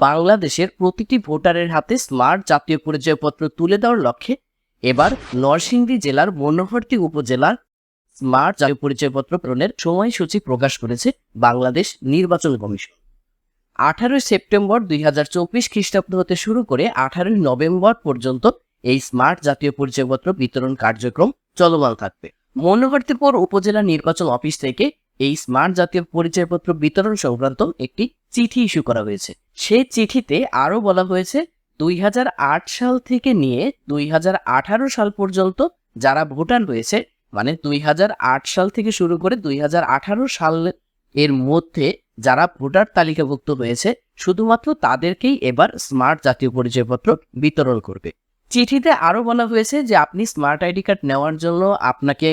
বাংলাদেশের প্রতিটি ভোটারের হাতে স্মার্ট জাতীয় পরিচয়পত্র তুলে দেওয়ার লক্ষ্যে এবার নরসিংদী জেলার মনোহরটি উপজেলার স্মার্ট জাতীয় পরিচয়পত্র প্রেরণের সময়সূচি প্রকাশ করেছে বাংলাদেশ নির্বাচন কমিশন। আঠারোই সেপ্টেম্বর দুই হাজার চব্বিশ খ্রিস্টাব্দ হতে শুরু করে আঠারোই নভেম্বর পর্যন্ত এই স্মার্ট জাতীয় পরিচয়পত্র বিতরণ কার্যক্রম চলমান থাকবে। মনোহরতিপুর উপজেলা নির্বাচন অফিস থেকে এই স্মার্ট জাতীয় পরিচয়পত্র বিতরণ সংক্রান্ত একটি চিঠি ইস্যু করা হয়েছে। সেই চিঠিতে আরও বলা হয়েছে, দুই হাজার আট সাল থেকে নিয়ে দুই হাজার আঠারো সাল পর্যন্ত যারা ভোটার হয়েছে মানে দুই হাজার আট সাল থেকে শুরু করে দুই সাল এর মধ্যে যারা ভোটার তালিকাভুক্ত হয়েছে শুধুমাত্র তাদেরকেই এবার স্মার্ট জাতীয় পরিচয়পত্র বিতরণ করবে। চিঠিতে আরও বলা হয়েছে যে আপনি স্মার্ট আইডি কার্ড নেওয়ার জন্য আপনাকে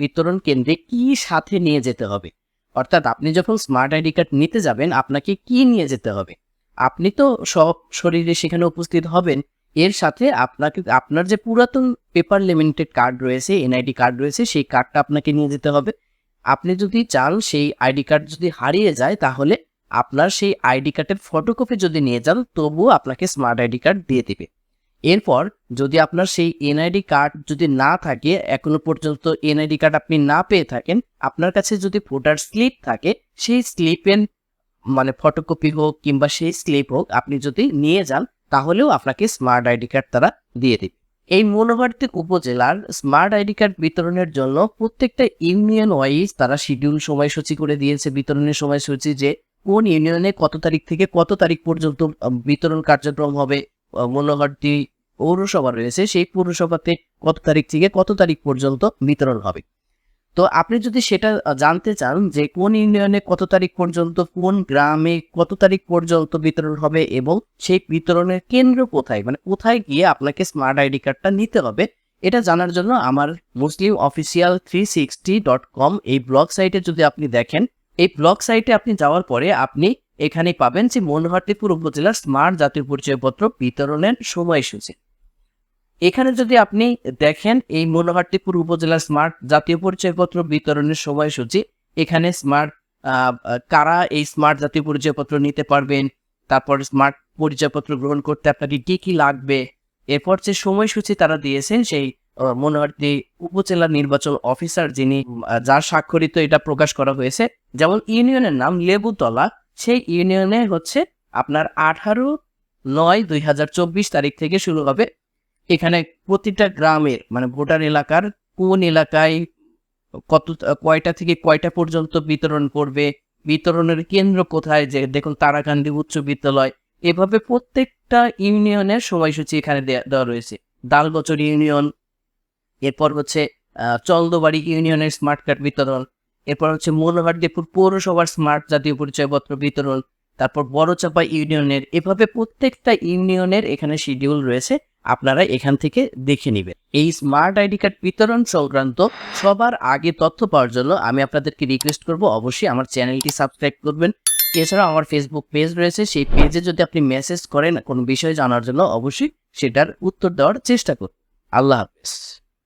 বিতরণ কেন্দ্রে কি সাথে নিয়ে যেতে হবে? অর্থাৎ আপনি যখন স্মার্ট আইডি কার্ড নিতে যাবেন, আপনাকে কি নিয়ে যেতে হবে? আপনি তো সব শরীরে সেখানে উপস্থিত হবেন। এর সাথে আপনাকে, আপনার যে পুরাতন পেপার লিমিটেড কার্ড রয়েছে এনআইডি কার্ড রয়েছে, সেই কার্ডটা আপনাকে নিয়ে যেতে হবে। আপনি যদি চান সেই আইডি কার্ড যদি হারিয়ে যায়, তাহলে আপনার সেই আইডি কার্ডের ফটোকপি যদি নিয়ে যান, তবুও আপনাকে স্মার্ট আইডি কার্ড দিয়ে দিবে। এরপর যদি আপনার সেই এনআইডি কার্ড যদি না থাকে, এখনও পর্যন্ত এনআইডি কার্ড আপনি না পেয়ে থাকেন, আপনার কাছে যদি ভোটার স্লিপ থাকে, সেই স্লিপের মানে ফটোকপি হোক কিংবা সেই স্লিপ হোক আপনি যদি নিয়ে যান, তাহলেও আপনাকে স্মার্ট আইডি কার্ড তারা দিয়ে দিবে। এই মনোভার্তিক উপজেলার স্মার্ট আইডি কার্ড বিতরণের জন্য প্রত্যেকটা ইউনিয়ন ওয়াইজ তারা শিডিউল সময়সূচি করে দিয়েছে। বিতরণের সময়সূচি যে কোন ইউনিয়নে কত তারিখ থেকে কত তারিখ পর্যন্ত বিতরণ কার্যক্রম হবে মনোহরটি পৌরসভা রয়েছে, সেই পৌরসভাতে কত তারিখ থেকে কত তারিখ পর্যন্ত বিতরণ হবে? তো আপনি যদি সেটা জানতে চান যে কোন ইউনিয়নে কত তারিখ পর্যন্ত, কোন গ্রামে কত তারিখ পর্যন্ত বিতরণ হবে এবং সেই বিতরণের কেন্দ্র কোথায় মানে কোথায় গিয়ে আপনাকে স্মার্ট আইডি কার্ডটা নিতে হবে, এটা জানার জন্য আমার মুসলিম official three sixty dot com এই ব্লগ সাইটে যদি আপনি দেখেন, এই ব্লগ সাইটে আপনি যাওয়ার পরে আপনি এখানে পাবেন যে মনোহরটিপুর উপজেলার স্মার্ট জাতীয় পরিচয়পত্র বিতরণের সময়সূচি। এখানে যদি আপনি দেখেন এই মনোহরটিপুর উপজেলার স্মার্ট জাতীয় পরিচয়পত্র বিতরণের সময়সূচি। এখানে স্মার্ট কারা এই স্মার্ট জাতীয় পরিচয়পত্র নিতে পারবেন তারপর স্মার্ট পরিচয়পত্র গ্রহণ করতে আপনাকে কি কি লাগবে। এরপর যে সময়সূচি তারা দিয়েছেন সেই আহ, মনোহরটি উপজেলা নির্বাচন অফিসার যিনি যার স্বাক্ষরিত এটা প্রকাশ করা হয়েছে যেমন ইউনিয়নের নাম লেবুতলা সেই ইউনিয়নে হচ্ছে আপনার আঠারো নয় দুই তারিখ থেকে শুরু হবে এখানে প্রতিটা গ্রামের মানে ভোটার এলাকার কোন এলাকায় কত কয়টা থেকে কয়টা পর্যন্ত বিতরণ করবে বিতরণের কেন্দ্র কোথায় যে দেখুন তারাকান্দি উচ্চ বিদ্যালয় এভাবে প্রত্যেকটা ইউনিয়নের সময়সূচি এখানে দেওয়া রয়েছে। দালগচর ইউনিয়ন এরপর হচ্ছে আহ, চন্দ্রবাড়ি ইউনিয়নের স্মার্ট কার্ড বিতরণ এরপর হচ্ছে মনোহরদেবপুর পৌরসভার স্মার্ট জাতীয় পরিচয়পত্র বিতরণ তারপর বড়চাপা ইউনিয়নের এভাবে প্রত্যেকটা ইউনিয়নের এখানে শিডিউল রয়েছে। আপনারা এখান থেকে দেখে নেবেন। এই স্মার্ট আইডি কার্ড বিতরণ সংক্রান্ত সবার আগে তথ্য পাওয়ার জন্য আমি আপনাদেরকে রিকোয়েস্ট করব। অবশ্যই আমার চ্যানেলটি সাবস্ক্রাইব করবেন। এছাড়াও আমার ফেসবুক পেজ রয়েছে। সেই পেজে যদি আপনি মেসেজ করেন কোনো বিষয় জানার জন্য অবশ্যই সেটার উত্তর দেওয়ার চেষ্টা করুন। আল্লাহ হাফেজ।